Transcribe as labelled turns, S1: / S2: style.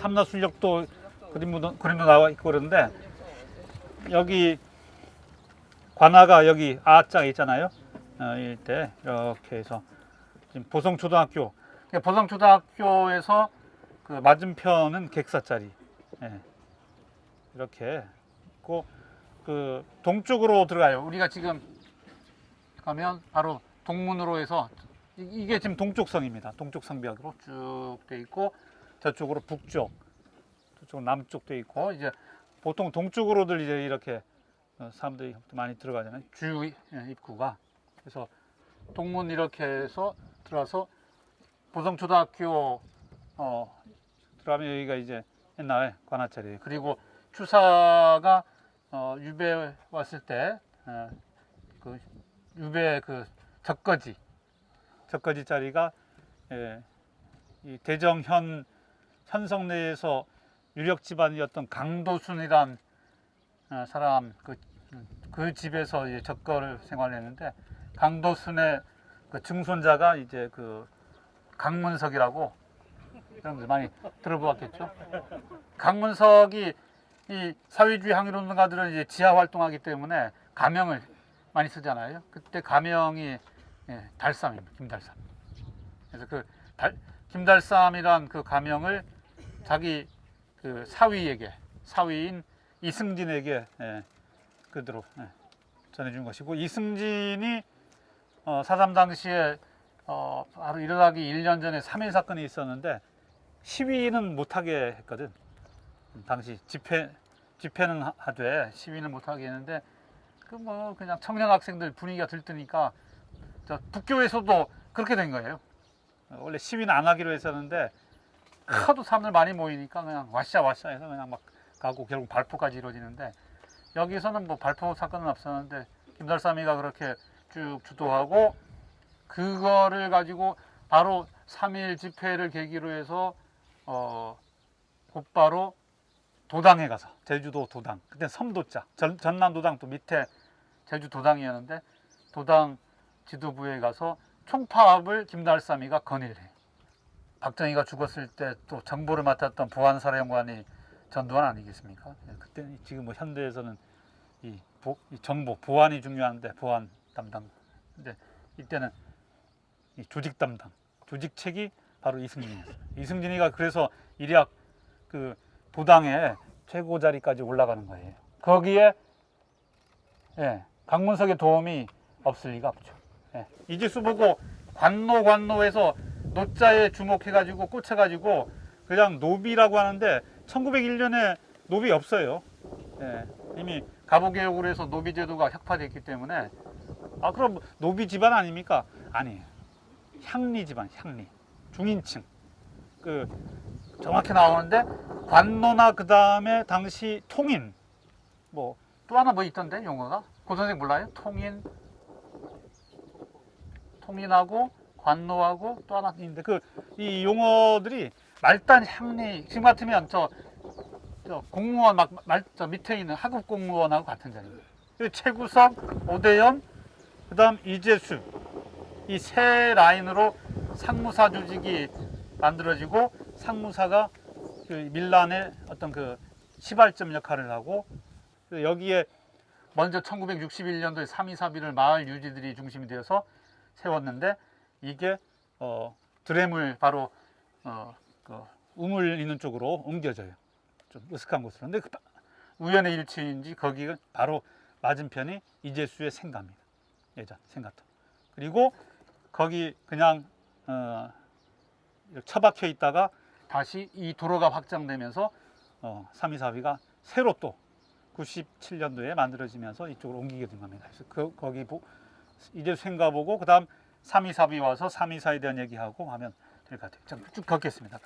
S1: 한라술력도 그림도 그림도 나와 있고 그런데 여기 관아가 여기 아자 있잖아요. 어, 일대 이렇게 해서 지금 보성초등학교 그러니까 보성초등학교에서 그 맞은편은 객사짜리 예. 이렇게 있고 그 동쪽으로 들어가요. 우리가 지금 가면 바로 동문으로 해서 이- 이게 지금 동쪽 성입니다. 동쪽 성벽으로 쭉 돼 있고 저쪽으로 북쪽, 저쪽 남쪽 돼 있고 이제 보통 동쪽으로들 이제 이렇게 어, 사람들이 많이 들어가잖아요. 주 이- 예, 입구가 그래서 동문 이렇게 해서 들어와서 보성초등학교 어 들어가면 여기가 이제 옛날 관아차리 그리고 추사가 어, 유배 왔을 때 어, 그 유배 그 적거지 적거지 자리가 예, 이 대정현 현성 내에서 유력 집안이었던 강도순이란 어, 사람 그, 그 집에서 이제 적거를 생활했는데 강도순의 그 증손자가 이제 그 강문석이라고 여러분들 많이 들어보았겠죠. 강문석이 이 사회주의 항일운동가들은 이제 지하 활동하기 때문에 가명을 많이 쓰잖아요. 그때 가명이 예, 달쌈입니다. 김달쌈. 그래서 그 달, 김달쌈이란 그 가명을 자기 그 사위에게 사위인 이승진에게 예, 그대로 예, 전해준 것이고 이승진이 어, 사삼 당시에 어, 바로 일어나기 1년 전에 3.1 사건이 있었는데 시위는 못하게 했거든. 당시 집회 집회는 하- 하되 시위는 못하게 했는데 그 뭐 그냥 청년 학생들 분위기가 들뜨니까 저 북교에서도 그렇게 된 거예요. 어, 원래 시위는 안 하기로 했었는데 하도 사람들 많이 모이니까 그냥 와샤 와샤 해서 그냥 막 가고 결국 발포까지 이루어지는데 여기서는 뭐 발포 사건은 없었는데 김달삼이가 그렇게 쭉 주도하고 그거를 가지고 바로 3일 집회를 계기로 해서 어 곧바로 도당에 가서 제주도 도당 그때 섬도자 전, 전남 도당 또 밑에 제주 도당이었는데 도당 지도부에 가서 총파업을 김달삼이가 건의를 해요. 박정희가 죽었을 때 또 정보를 맡았던 보안사령관이 전두환 아니겠습니까? 예, 그때 지금 뭐 현대에서는 이, 보, 이 정보 보안이 중요한데 보안 담당 근데 이때는 이 조직 담당 조직 책이 바로 이승진이었어요. 이승진이가 그래서 일약 그 도당의 최고 자리까지 올라가는 거예요. 거기에 예, 강문석의 도움이 없을 리가 없죠. 예, 이지수 보고 관노 관노해서 노자에 주목해가지고 꽂혀가지고 그냥 노비라고 하는데 1901년에 노비 없어요. 예, 이미 가부개혁으로 해서 노비 제도가 혁파됐기 때문에 아 그럼 노비 집안 아닙니까? 아니에요. 향리 집안, 향리 중인층 그 정확히 나오는데 관노나 그 다음에 당시 통인 뭐 또 하나 뭐 있던데 용어가 고 선생 몰라요? 통인 통인하고 관노하고 또 하나 있는데 그 이 용어들이 말단 향리 지금 같으면 저, 저 공무원 막 말 저 밑에 있는 하급 공무원하고 같은 자리예요. 그리고 최구석, 오대연, 그다음 이재수 이 세 라인으로 상무사 조직이 만들어지고 상무사가 그 밀란의 어떤 그 시발점 역할을 하고 그래서 여기에 먼저 1961년도에 3.2 사비를 마을 유지들이 중심이 되어서 세웠는데 이게 어, 드램을 바로 어, 그 우물 있는 쪽으로 옮겨져요. 좀 으슥한 곳으로. 근데 그 바- 우연의 일치인지 거기가 바로 맞은편이 이재수의 생가입니다. 예전 생가터. 그리고 거기 그냥 어, 처박혀 있다가 다시 이 도로가 확장되면서 어, 3.2사비가 새로 또 97년도에 만들어지면서 이쪽으로 옮기게 된 겁니다. 그래서 그, 거기 보, 이제 생가 보고 그다음 3.2사비 와서 3.2사에 대한 얘기하고 하면 될 것 같아요. 자, 쭉 걷겠습니다.